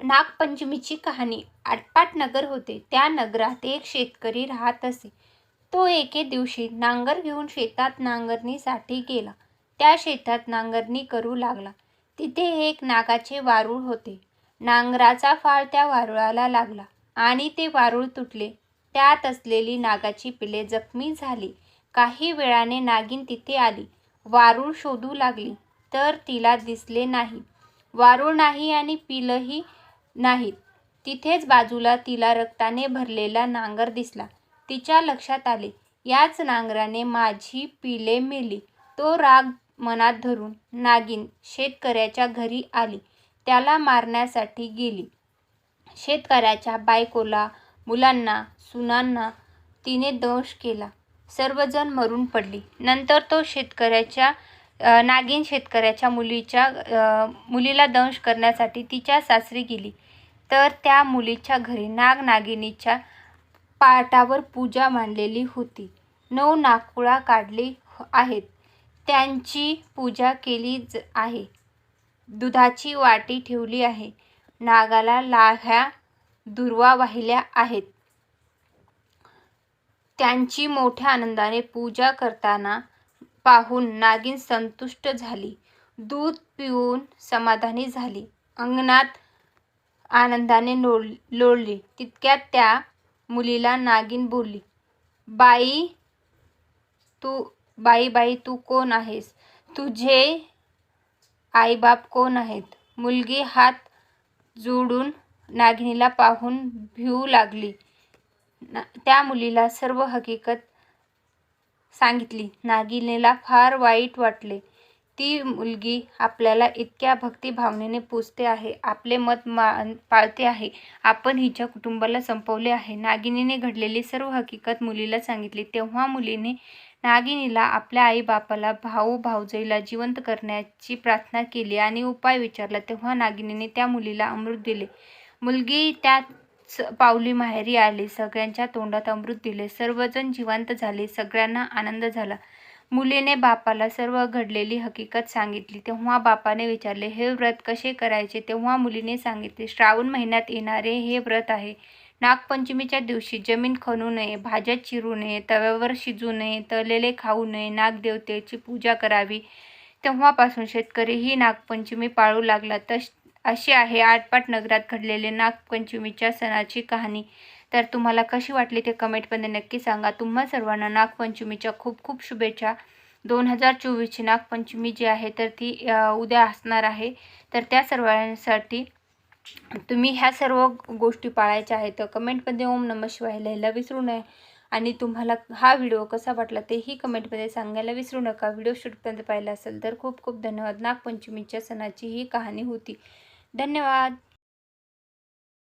नागपंचमीची कहाणी आटपाट नगर होते. त्या नगरात एक शेतकरी राहत असे. तो एके दिवशी नांगर घेऊन शेतात नांगरणीसाठी गेला. त्या शेतात नांगरणी करू लागला. तिथे एक नागाचे वारूळ होते. नांगराचा फाळ त्या वारुळाला लागला आणि ते वारूळ तुटले. त्यात असलेली नागाची पिले जखमी झाली. काही वेळाने नागिन तिथे आली. वारूळ शोधू लागली. तर तिला दिसले नाही. वारूळ नाही आणि पिलंही नाहीत. तिथेच बाजूला तिला रक्ताने भरलेला नांगर दिसला. तिच्या लक्षात आले याच नांगराने माझी पिले मेली. तो राग मनात धरून नागिन शेतकऱ्याच्या घरी आली. त्याला मारण्यासाठी गेली. शेतकऱ्याच्या बायकोला मुलांना सुनांना तिने दोष केला. सर्वजण मरून पडली. नंतर तो शेतकऱ्याच्या नागिन शेतकऱ्याच्या मुलीच्या मुलीला दंश करण्यासाठी तिच्या सासरी गेली. तर त्या मुलीच्या घरी नाग नागिनीच्या पाटावर पूजा मांडलेली होती. नऊ नाकुळा काढली आहेत. त्यांची पूजा केली ज आहे. दुधाची वाटी ठेवली आहे. नागाला लाह्या दुर्वा वाहिल्या आहेत. त्यांची मोठ्या आनंदाने पूजा करताना पाहून नागिन संतुष्ट झाली. दूध पिऊन समाधानी झाली. अंगणात आनंदाने लोळ लोळली. तितक्यात त्या मुलीला नागिन बोलली बाई तू बाई बाई तू कोण आहेस? तुझे आईबाप कोण आहेत? मुलगी हात जोडून नागिनीला पाहून भिवू लागली. ना त्या मुलीला सर्व हकीकत सांगितली. नागिनीला फार वाईट वाटले. ती मुलगी आपल्याला इतक्या भक्तिभावनेने पूजते आहे. आपले मत मा पाळते आहे. आपण हिच्या कुटुंबाला संपवले आहे. नागिनीने घडलेली सर्व हकीकत मुलीला सांगितली. तेव्हा मुलीने नागिनीला आपल्या आईबापाला भाऊ भाऊजईला जिवंत करण्याची प्रार्थना केली आणि उपाय विचारला. तेव्हा नागिनीने त्या मुलीला अमृत दिले. मुलगी त्या पावली माहेरी आली. सगळ्यांच्या तोंडात अमृत दिले. सर्वजण जिवंत झाले. सगळ्यांना आनंद झाला. मुलीने बापाला सर्व घडलेली हकीकत सांगितली. तेव्हा बापाने विचारले हे व्रत कसे करायचे? तेव्हा मुलीने सांगितले श्रावण महिन्यात येणारे हे व्रत आहे. नागपंचमीच्या दिवशी जमीन खणू नये भाज्या चिरू नये तव्यावर शिजू नये तळलेले खाऊ नये नागदेवतेची पूजा करावी. तेव्हापासून शेतकरीही नागपंचमी पाळू लागला. तश अशी आहे. आटपाट नगरात घडलेले नागपंचमीच्या सणाची कहाणी. तर तुम्हाला कशी वाटली ते कमेंटमध्ये नक्की सांगा. तुम्हा सर्वांना नागपंचमीच्या खूप खूप शुभेच्छा. दोन हजार चोवीसची नागपंचमी जी आहे तर ती उद्या असणार आहे. तर त्या सर्वांसाठी तुम्ही ह्या सर्व गोष्टी पाळायच्या आहेत. तर कमेंटमध्ये ओम नम शिवाय लिहायला विसरू नये. आणि तुम्हाला हा व्हिडिओ कसा वाटला तेही कमेंटमध्ये सांगायला विसरू नका. व्हिडिओ शूटपर्यंत पाहिला असेल तर खूप खूप धन्यवाद. नागपंचमीच्या सणाची ही कहाणी होती. धन्यवाद.